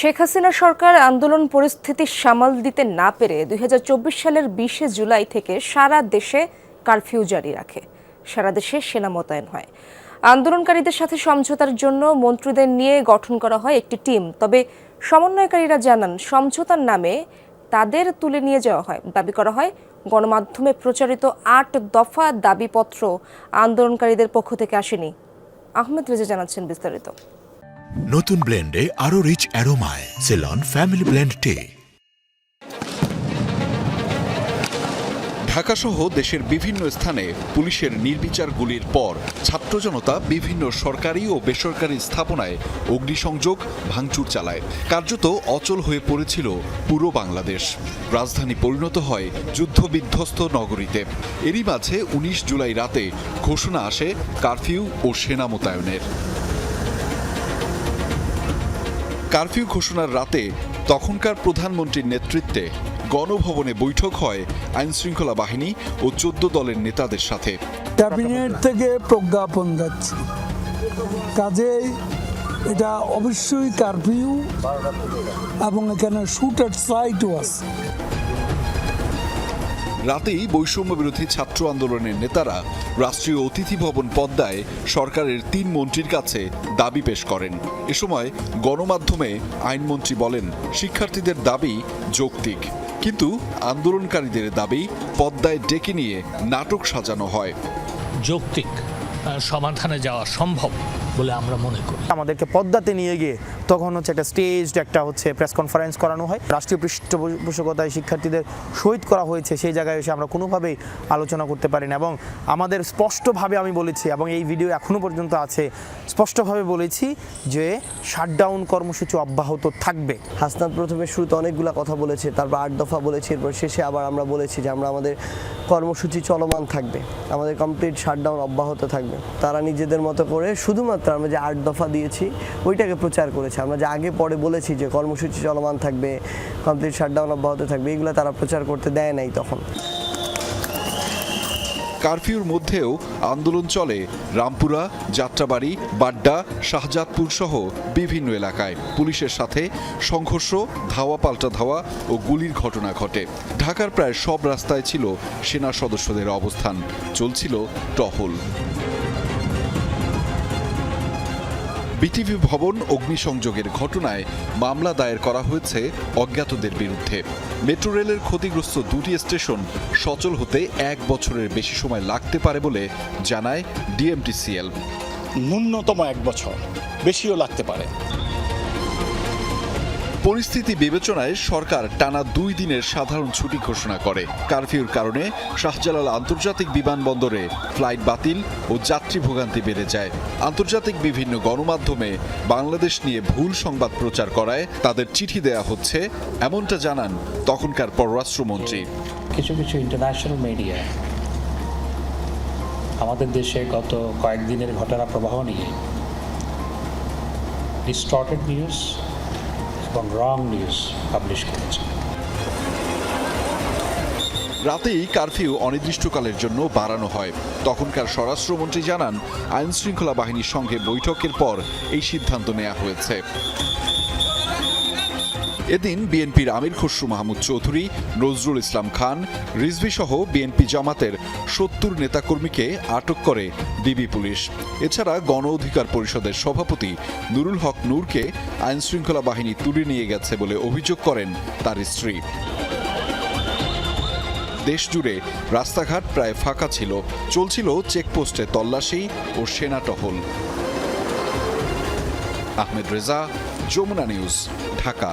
শেখ হাসিনা সরকার আন্দোলন পরিস্থিতি সামাল দিতে না পেরে দুই হাজার চব্বিশ সালের বিশে জুলাই থেকে সারা দেশে কারফিউ জারি রাখে। সারা দেশে সেনা মোতায়েন হয়। আন্দোলনকারীদের সাথে সমঝোতার জন্য মন্ত্রীদের নিয়ে গঠন করা হয় একটি টিম। তবে সমন্বয়কারীরা জানান, সমঝোতার নামে তাদের তুলে নিয়ে যাওয়া হয়। দাবি করা হয়, গণমাধ্যমে প্রচারিত আট দফা দাবিপত্র আন্দোলনকারীদের পক্ষ থেকে আসেনি। আহমেদ রেজা জানাচ্ছেন বিস্তারিত। নতুন ব্লেন্ডে আরও রিচ অ্যারোমায় সেলন ফ্যামিলি ব্লেন্ড টে ঢাকাসহ দেশের বিভিন্ন স্থানে পুলিশের নির্বিচার গুলির পর ছাত্র জনতা বিভিন্ন সরকারি ও বেসরকারি স্থাপনায় অগ্নিসংযোগ, ভাঙচুর চালায়। কার্যত অচল হয়ে পড়েছিল পুরো বাংলাদেশ। রাজধানী পরিণত হয় যুদ্ধবিধ্বস্ত নগরীতে। এরই মাঝে উনিশ জুলাই রাতে ঘোষণা আসে কারফিউ ও সেনা মোতায়েনের। কারফিউ ঘোষণার রাতে তখনকার প্রধানমন্ত্রীর নেতৃত্বে গণভবনে বৈঠক হয় আইনশৃঙ্খলা বাহিনী ও চোদ্দ দলের নেতাদের সাথে। ক্যাবিনেট থেকে প্রজ্ঞাপন যাচ্ছে। কাজেই এটা অবশ্যই কারফিউ এবং এখানে শুট অ্যাট সাইটও আছে। রাতেই বৈষম্য বিরোধী ছাত্র আন্দোলনের নেতারা রাষ্ট্রীয় অতিথি ভবন পদ্মায় সরকারের তিন মন্ত্রীর কাছে দাবি পেশ করেন। এ সময় গণমাধ্যমে আইনমন্ত্রী বলেন, শিক্ষার্থীদের দাবি যৌক্তিক। কিন্তু আন্দোলনকারীদের দাবি পদ্মায় ডেকে নিয়ে নাটক সাজানো হয়। যৌক্তিক সমাধানে যাওয়া সম্ভব। বলে আমরা মনে করি। আমাদেরকে পদ্মাতে নিয়ে গিয়ে তখন হচ্ছে একটা স্টেজড একটা হচ্ছে প্রেস কনফারেন্স করানো হয়। রাষ্ট্রীয় পৃষ্ঠপোষকতায় শিক্ষার্থীদের শহীদ করা হয়েছে সেই জায়গায় এসে আমরা কোনোভাবেই আলোচনা করতে পারি না এবং আমাদের স্পষ্টভাবে আমি বলেছি এবং এই ভিডিও এখনও পর্যন্ত আছে স্পষ্টভাবে বলেছি যে শাটডাউন কর্মসূচি অব্যাহত থাকবে। হাসনাত প্রথমে শুরুতে অনেকগুলা কথা বলেছে তারপর আট দফা বলেছে এরপর শেষে আবার আমরা বলেছি যে আমরা আমাদের কর্মসূচি চলমান থাকবে। আমাদের কমপ্লিট শাটডাউন অব্যাহত থাকবে। তারা নিজেদের মতো করে শুধুমাত্র আমরা যে আট দফা দিয়েছি, ওইটাকে প্রচার করেছে। আমরা যে আগে পরে বলেছি যে কর্মসূচি চলমান থাকবে কমপ্লিট শাটডাউন অব্যাহত থাকবে, এগুলো তারা প্রচার করতে দেয় নাই তখন। কারফিউর মধ্যেও আন্দোলন চলে রামপুরা, যাত্রাবাড়ি, বাড্ডা, শাহজাদপুর সহ বিভিন্ন এলাকায়। পুলিশের সাথে সংঘর্ষ, ধাওয়া পাল্টা ধাওয়া ও গুলির ঘটনা ঘটে। ঢাকার প্রায় সব রাস্তায় ছিল সেনা সদস্যদের অবস্থান। চলছিল টহল। বিটিভি ভবন অগ্নিসংযোগের ঘটনায় মামলা দায়ের করা হয়েছে অজ্ঞাতদের বিরুদ্ধে। মেট্রো রেলের ক্ষতিগ্রস্ত দুটি স্টেশন সচল হতে এক বছরের বেশি সময় লাগতে পারে বলে জানায় ডিএমটিসিএল। ন্যূনতম এক বছর, বেশিও লাগতে পারে। পরিস্থিতি বিবেচনায় সরকার টানা দুই দিনের সাধারণ ছুটি ঘোষণা করে। কারফিউর কারণে শাহজালাল আন্তর্জাতিক বিমানবন্দরে ফ্লাইট বাতিল ও যাত্রী ভোগান্তি বেড়ে যায়। আন্তর্জাতিক বিভিন্ন গণমাধ্যমে বাংলাদেশ নিয়ে ভুল সংবাদ প্রচার করায় তাদের চিঠি দেয়া হচ্ছে, এমনটা জানান তখনকার পররাষ্ট্রমন্ত্রী। কিছু কিছু ইন্টারন্যাশনাল মিডিয়া আমাদের দেশে গত কয়েকদিনের ঘটনা প্রবাহ নিয়ে ডিস্টর্টেড নিউজ এবং রং নিউজ পাবলিশ করেছে। রাতেই কারফিউ অনির্দিষ্টকালের জন্য বাড়ানো হয়। তখনকার স্বরাষ্ট্রমন্ত্রী জানান, আইনশৃঙ্খলা বাহিনীর সঙ্গে বৈঠকের পর এই সিদ্ধান্ত নেওয়া হয়েছে। এদিন বিএনপির আমির খসরু মাহমুদ চৌধুরী, নজরুল ইসলাম খান, রিজভি সহ বিএনপি জামাতের সত্তর নেতাকর্মীকে আটক করে ডিবি পুলিশ। এছাড়া গণ অধিকার পরিষদের সভাপতি নুরুল হক নূরকে আইনশৃঙ্খলা বাহিনী তুলে নিয়ে গেছে বলে অভিযোগ করেন তার স্ত্রী। দেশ জুড়ে রাস্তাঘাট প্রায় ফাঁকা ছিল, চলছিল চেকপোস্টে তল্লাশি ও সেনা টহল। আহমেদ রেজা, যমুনা নিউজ, ঢাকা।